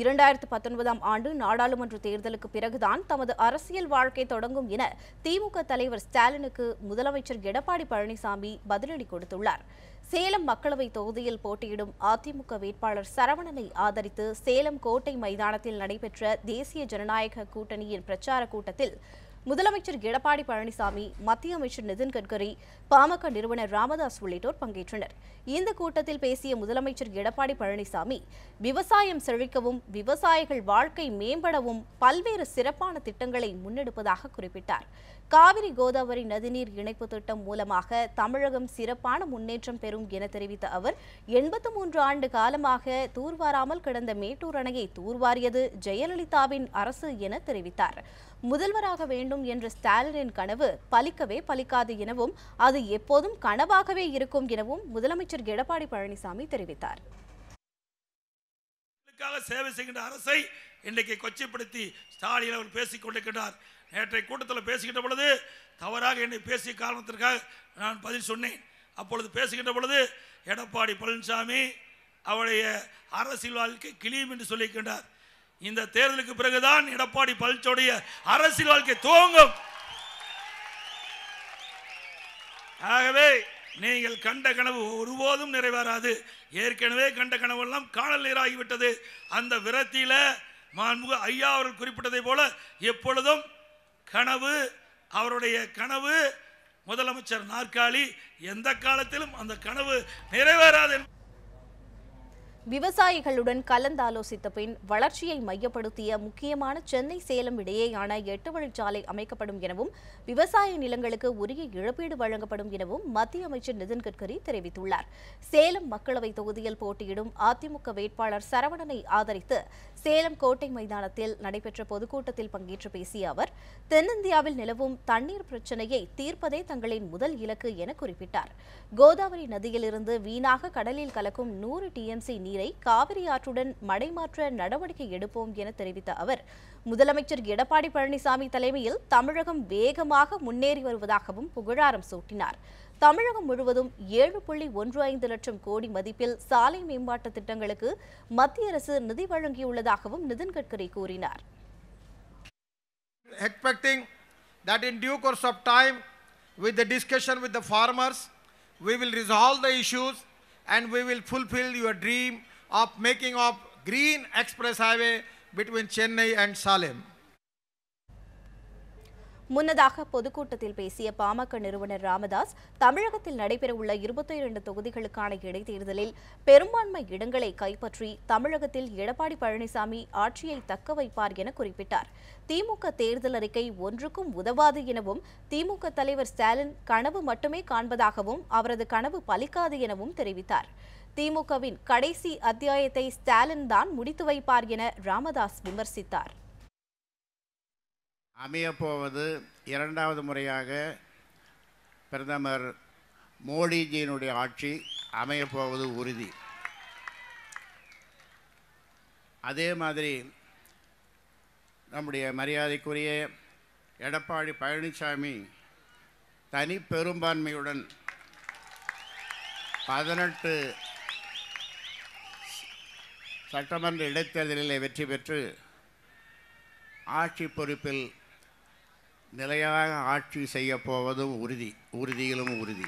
இரண்டாயிரத்து பத்தொன்பதாம் ஆண்டு நாடாளுமன்ற தேர்தலுக்கு பிறகுதான் தமது அரசியல் வாழ்க்கை தொடங்கும் என திமுக தலைவர் ஸ்டாலினுக்கு முதலமைச்சர் எடப்பாடி பழனிசாமி பதிலடி கொடுத்துள்ளார். சேலம் மக்களவை தொகுதியில் போட்டியிடும் அதிமுக வேட்பாளர் சரவணனை ஆதரித்து சேலம் கோட்டை மைதானத்தில் நடைபெற்ற தேசிய ஜனநாயக கூட்டணியின் பிரச்சார கூட்டத்தில் முதலமைச்சர் எடப்பாடி பழனிசாமி மத்திய அமைச்சர் நிதின் கட்கரி பாமக நிறுவனர் ராமதாஸ் உள்ளிட்டோர் பங்கேற்றனர். இந்த கூட்டத்தில் பேசிய முதலமைச்சர் எடப்பாடி பழனிசாமி விவசாயம் செழிக்கவும் விவசாயிகள் வாழ்க்கை மேம்படவும் பல்வேறு சிறப்பான திட்டங்களை முன்னெடுப்பதாக குறிப்பிட்டார். காவிரி கோதாவரி நதிநீர் இணைப்பு திட்டம் மூலமாக தமிழகம் சிறப்பான முன்னேற்றம் பெறும் என தெரிவித்த அவர் எண்பத்து மூன்று ஆண்டு காலமாக தூர்வாராமல் கிடந்த மேட்டூர் அணையை தூர்வாரியது ஜெயலலிதாவின் அரசு என தெரிவித்தார். முதல்வராக வேண்டும் என்ற ஸ்டாலினின் கனவு பலிக்கவே பலிக்காது எனவும் அது எப்போதும் கனவாகவே இருக்கும் எனவும் முதலமைச்சர் எடப்பாடி பழனிசாமி தெரிவித்தார். மக்களுக்காக சேவை செய்கின்ற அரசை இன்றைக்கு கொச்சைப்படுத்தி ஸ்டாலின் அவர் பேசிக் கொண்டிருக்கிறார் நேற்றைய கூட்டத்தில் பேசுகின்ற பொழுது தவறாக என்னை பேசிய காரணத்திற்காக நான் பதில் சொன்னேன். அப்பொழுது பேசுகின்ற பொழுது எடப்பாடி பழனிசாமி அவருடைய அரசியல் வாழ்க்கை கிளியும் என்று சொல்லியிருக்கின்றார். இந்த தேர்தலுக்கு பிறகுதான் எடப்பாடி பழனிசோடைய அரசியல் வாழ்க்கை துவங்கும். ஆகவே நீங்கள் கண்ட கனவு ஒருபோதும் நிறைவேறாது. ஏற்கனவே கண்ட கனவெல்லாம் காணல் நீராகிவிட்டது. அந்த விரத்தியில் மாண்புக ஐயா அவர்கள் குறிப்பிட்டதை போல எப்பொழுதும் கனவு அவருடைய கனவு முதலமைச்சர் நாற்காலி எந்த காலத்திலும் அந்த கனவு நிறைவேறாது விவசாயிகளுடன் கலந்தாலோசித்த பின் வளர்ச்சியை மையப்படுத்திய முக்கியமான சென்னை சேலம் இடையேயான எட்டு வழிச்சாலை அமைக்கப்படும் எனவும் விவசாய நிலங்களுக்கு உரிய இழப்பீடு வழங்கப்படும் எனவும் மத்திய அமைச்சர் நிதின் கட்கரி தெரிவித்துள்ளார். சேலம் மக்களவை தொகுதியில் போட்டியிடும் அதிமுக வேட்பாளர் சரவணனை ஆதரித்து சேலம் கோட்டை மைதானத்தில் நடைபெற்ற பொதுக்கூட்டத்தில் பங்கேற்று பேசிய அவர் தென்னிந்தியாவில் நிலவும் தண்ணீர் பிரச்சினையை தீர்ப்பதே தங்களின் முதல் இலக்கு என குறிப்பிட்டார். கோதாவரி நதியிலிருந்து வீணாக கடலில் கலக்கும் நூறு டிஎம்சி நீரை காவிரி ஆற்றுடன் மடைமாற்ற நடவடிக்கை எடுப்போம் என தெரிவித்த அவர் முதலமைச்சர் எடப்பாடி பழனிசாமி தலைமையில் தமிழகம் வேகமாக முன்னேறி வருவதாகவும் புகழாரம் சூட்டினார். தமிழகம் முழுவதும் ஏழு புள்ளி ஒன்று ஐந்து லட்சம் கோடி மதிப்பில் சாலை மேம்பாட்டு திட்டங்களுக்கு மத்திய அரசு நிதி வழங்கியுள்ளதாகவும் நிதின் கட்கரி கூறினார் expecting that in due course of time, with the discussion with the farmers, we will resolve the issues and we will fulfill your dream of making of green express highway between Chennai and Salem. முன்னதாக பொதுக்கூட்டத்தில் பேசிய பாமக நிறுவனர் ராமதாஸ் தமிழகத்தில் நடைபெறவுள்ள இருபத்தி இரண்டு தொகுதிகளுக்கான இடைத்தேர்தலில் பெரும்பான்மை இடங்களை கைப்பற்றி தமிழகத்தில் எடப்பாடி பழனிசாமி ஆட்சியை தக்க வைப்பார் என குறிப்பிட்டார். திமுக தேர்தல் அறிக்கை ஒன்றுக்கும் உதவாது எனவும் திமுக தலைவர் ஸ்டாலின் கனவு மட்டுமே காண்பதாகவும் அவரது கனவு பலிக்காது எனவும் தெரிவித்தார். திமுகவின் கடைசி அத்தியாயத்தை ஸ்டாலின் தான் முடித்து வைப்பார் என ராமதாஸ் விமர்சித்தார். அமையப்போவது இரண்டாவது முறையாக பிரதமர் மோடிஜியினுடைய ஆட்சி அமையப்போவது உறுதி. அதே மாதிரி நம்முடைய மரியாதைக்குரிய எடப்பாடி பழனிசாமி தனி பெரும்பான்மையுடன் பதினெட்டு சட்டமன்ற இடைத்தேர்தலில் வெற்றி பெற்று ஆட்சி பொறுப்பில் நிலையாக ஆட்சி செய்யப் போவதும் உறுதி உறுதியிலும் உறுதி.